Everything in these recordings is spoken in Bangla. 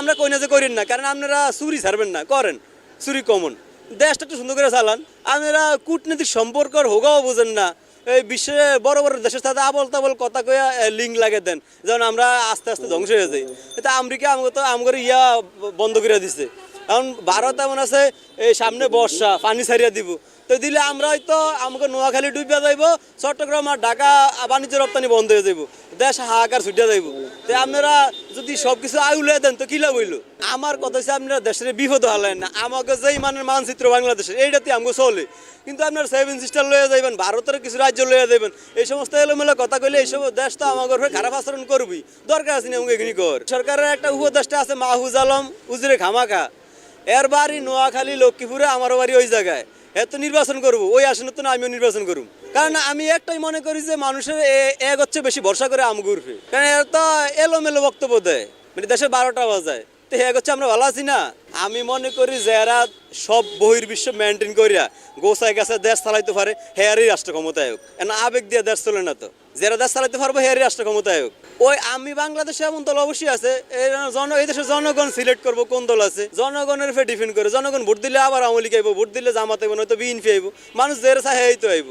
আমরা কই না যে করেন না, কারণ আপনারা চুরি ছাড়বেন না, করেন, চুরি কমন। দেশটা একটু সুন্দর করে চালান। আপনারা কূটনৈতিক সম্পর্কর হোগাও বোঝেন না। এই বিশ্বে বড় বড় দেশের সাথে আবল তাবল কথা কইয়া লিঙ্ক লাগে দেন যেমন আমরা আস্তে আস্তে ধ্বংস হয়ে যাই। এটা আমেরিকা আমাকে তো আমগর ইয়া বন্ধ করে দিছে। এখন ভারত এমন আছে, এই সামনে বর্ষা, পানি ছাড়িয়া দিব। তো দিলে আমরা হয়তো আমাকে নোয়াখালী ডুবিয়া যাইব, চট্টগ্রাম আর ঢাকা বাণিজ্য রপ্তানি বন্ধ হয়ে যাইব। দেশ হাহাকার ছুটিয়া যাইব। তো আপনারা যদি সব কিছু আউলে দেন, তো কি লাভ হইল? আমার কথা হচ্ছে আপনারা দেশের বিপদ হালেন না। আমাকে যেই মানের মানচিত্র বাংলাদেশের এইটাতে আমাকে চলে। কিন্তু আপনার সেভেন সিস্টার লয়ে যাইবেন, ভারতের কিছু রাজ্য লয়ে যাবেন এই সমস্ত এলোমেলো কথা কইলে এইসব দেশ তো আমার হয়ে খারাপ আচরণ করবি দরকার আছে না আমাকে এগুলি কর সরকারের একটা উপদেষ্টা আছে মাহফুজ আলম, উজরে খামাখা। এর বাড়ি নোয়াখালী, লক্ষ্মীপুরে আমার বাড়ি ওই জায়গায়। এত নির্বাচন করব, ওই আসনে তো না, আমিও নির্বাচন করব। কারণ আমি একটাই মনে করি যে মানুষের এক হচ্ছে বেশি ভরসা করে আম ঘুরবে কারণ এর তো এলোমেলো বক্তব্য দেয় মানে দেশের বারোটা বাজায়। তো এক হচ্ছে আমরা ভালো আছি না? আমি মনে করি যারা সব বহির্বিশ্ব মেনটেন করিয়া গোসায় গাছে দেশ চালাইতে পারে, হেয়ারই রাষ্ট্র ক্ষমতায়ক এনা আবেগ দিয়ে দেশ চলে না তো। যারা দেশ চালাইতে পারব হেয়ারই রাষ্ট্র ক্ষমতায়ক। ওই আমি বাংলাদেশে এমন দল অবশ্যই আছে জন এই দেশের জনগণ সিলেক্ট করব কোন দল আছে? জনগণের ফে ডিফেন্ড করে জনগণ ভোট দিলে আবার আওয়ামী লীগ আইব ভোট দিলে জামাত আইব নয়তো বিএনপি আইব। মানুষ জের চাহে এই তো আইব।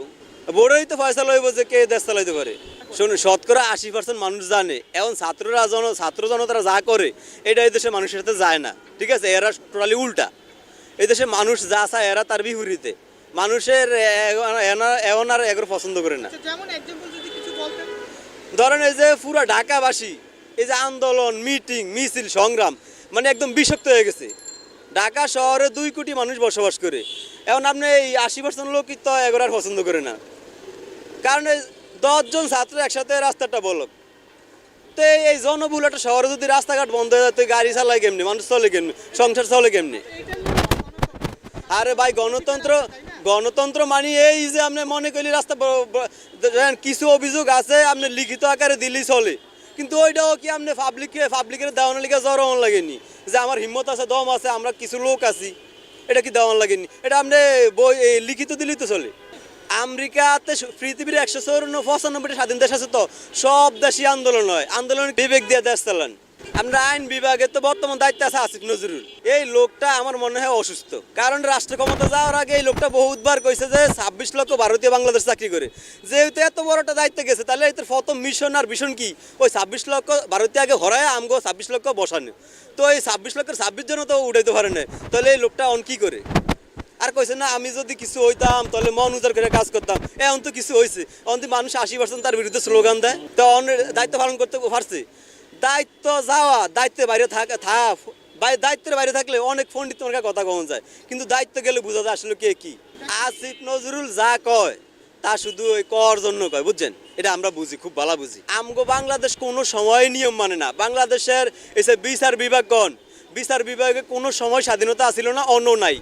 বড়ই তো ফয়সালা হইব যে কে দেশ চালাইতে পারে। শুনুন শতকরা আশি পার্সেন্ট মানুষ জানে। এখন ছাত্ররা জন ছাত্র জনতারা যা করে এটা এই দেশে মানুষের সাথে যায় না। ঠিক আছে? এরা টোটালি উল্টা। এই দেশে মানুষ যা চায় এরা তার বিহুরিতে মানুষের এমন আর এগুলো পছন্দ করে না। আচ্ছা, যেমন ধরেন এই যে পুরো ঢাকাবাসী এই যে আন্দোলন মিটিং মিছিল সংগ্রাম মানে একদম বিষাক্ত হয়ে গেছে। ঢাকা শহরে দুই কোটি মানুষ বসবাস করে। এখন আপনি এই আশি পার্সেন্ট লোকই তো এগুলো আর পছন্দ করে না। কারণ দশজন ছাত্র একসাথে রাস্তাটা বলক। তো এই- জনবহুল একটা শহরে যদি রাস্তাঘাট বন্ধ হয়ে যায় তো গাড়ি চালায় কেমনি? মানুষ চলে কেমনি? সংসার চলে কেমনি? আরে ভাই গণতন্ত্র গণতন্ত্র মানে এই যে আপনি মনে করলি রাস্তা কিছু অভিযোগ আছে, আপনি লিখিত আকারে দিলেই চলে। কিন্তু ওইটাও কি আপনি পাবলিকে পাবলিকের দেওয়ানোর লিগে জড়ান লাগেনি? যে আমার হিম্মত আছে, দম আছে, আমরা কিছু লোক আছি, এটা কি দেওয়ান লাগেনি? এটা আপনি বই লিখিত দিলেই তো চলে। আমেরিকাতে পৃথিবীর একশো চৌরান্ন পঁচানব্বইটা স্বাধীন দেশ আছে তো, সব দেশই আন্দোলন হয়। আন্দোলন বিবেক দিয়ে দেশ চালান। আমরা আইন বিভাগে তো বর্তমান দায়িত্ব আছে আসিফ নজরুল। এই লোকটা আমার মনে হয় অসুস্থ। কারণ রাষ্ট্র ক্ষমতা যাওয়ার আগে এই লোকটা বহুতবার কইছে যে ছাব্বিশ লক্ষ ভারতীয় বাংলাদেশ চাকরি করে। যেহেতু এত একটা দায়িত্ব গেছে, তাহলে এটার প্রথম মিশন আর মিশন কি? ওই ছাব্বিশ লক্ষ ভারতীয় আগে হরায় আমগো ছাব্বিশ লক্ষ বসানো। তো এই ছাব্বিশ লক্ষের ছাব্বিশ জন তো উঠাইতে পারে না। তাহলে এই লোকটা অন কি করে? আর কইছে না, আমি যদি কিছু হইতাম, তাহলে মন উজার করে কাজ করতাম। এখন তো কিছু হয়েছে এখন তো মানুষ আশি পার্সেন্ট তার বিরুদ্ধে স্লোগান দেয়। তো অন দায়িত্ব পালন করতে পারছে। দায়িত্ব যাওয়া, দায়িত্বের বাইরে থাকা বাই- দায়িত্বের বাইরে থাকলে অনেক পণ্ডিত তোমার কথা কমন যায়, কিন্তু দায়িত্ব গেলে বোঝা যায় আসলে কে কি। আসিফ নজরুল যা কয়, তা শুধু ওই কর জন্য কয়, বুঝছেন? এটা আমরা বুঝি, খুব ভালো বুঝি। আমগো বাংলাদেশ কোনো সময় নিয়ম মানে না। বাংলাদেশের এসে বিচার বিভাগগণ, বিচার বিভাগে কোনো সময় স্বাধীনতা আসিল না, অন্য নাই।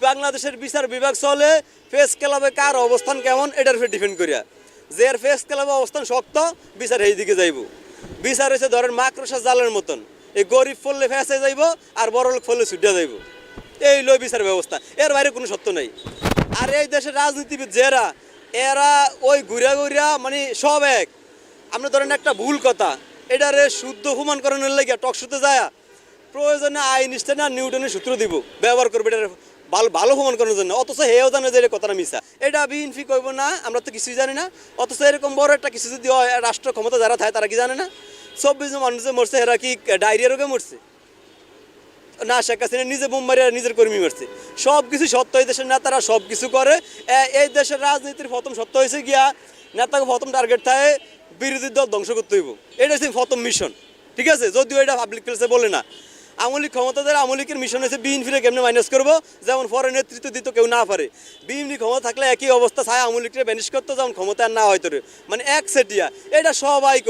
বাংলাদেশের বিচার বিভাগ চলে, ফেস ক্লাবে কার অবস্থান কেমন, এটার উপর ডিপেন্ড করিয়া। যে ফেস ক্লাবে অবস্থান শক্ত, বিচার এই দিকে যাইব। বিচার হয়েছে ধরেন মাকড়সা জালের মতন। এই গরিব ফললে ফেসে যাইব আর বড় লোক ফললে ছুটে যাইব। এই লো বিচার ব্যবস্থা। এর বাইরে কোনো সত্য নাই। আর এই দেশের রাজনীতিবিদ যারা, এরা ওই ঘুরিয়া ঘুরিয়া মানে সব এক। আপনি ধরেন একটা ভুল কথা, এটারে শুদ্ধ হুমান করানোর লাগিয়া টক শুতে যায় প্রয়োজনে আইনস্টাইন আর নিউটনের সূত্র দিব। ব্যবহার করবে এটা ভালো ভালো প্রমাণ করার জন্য। অথচ হেও জানে যে কথাটা মিশা এটা বিএনপি কইব না, আমরা তো কিছুই জানি না। অথচ এরকম বড় একটা কিছু যদি হয়, রাষ্ট্র ক্ষমতা যারা থাকে, তারা কি জানে না? চব্বিশ জন মানুষ মরছে, এরা কি ডায়রিয়া রোগে মরছে? না, শেখ হাসিনা নিজে মুম্বাই আর নিজের কর্মী মারছে। সব কিছু সত্য এই দেশের নেতারা সব কিছু করে এই দেশের রাজনীতির প্রথম সত্য হয়েছে গিয়া, নেতাকে প্রথম টার্গেট থাকে বিরোধী দল ধ্বংস করতে হইব। এটা হচ্ছে প্রথম মিশন ঠিক আছে? যদিও এটা পাবলিক প্লেসে বলে না। আমলিক ক্ষমতাদের আমলিকের মিশন হচ্ছে বিএনপিরে কেমনে মাইনাস করব যেমন পরে নেতৃত্ব দিতে কেউ না পারে বিএনপি ক্ষমতা থাকলে একই অবস্থা ছায় আমলিকরে ব্যানিশ করতো, যেমন ক্ষমতা না হয়তো। মানে এক সেটিয়া এটা সবাই।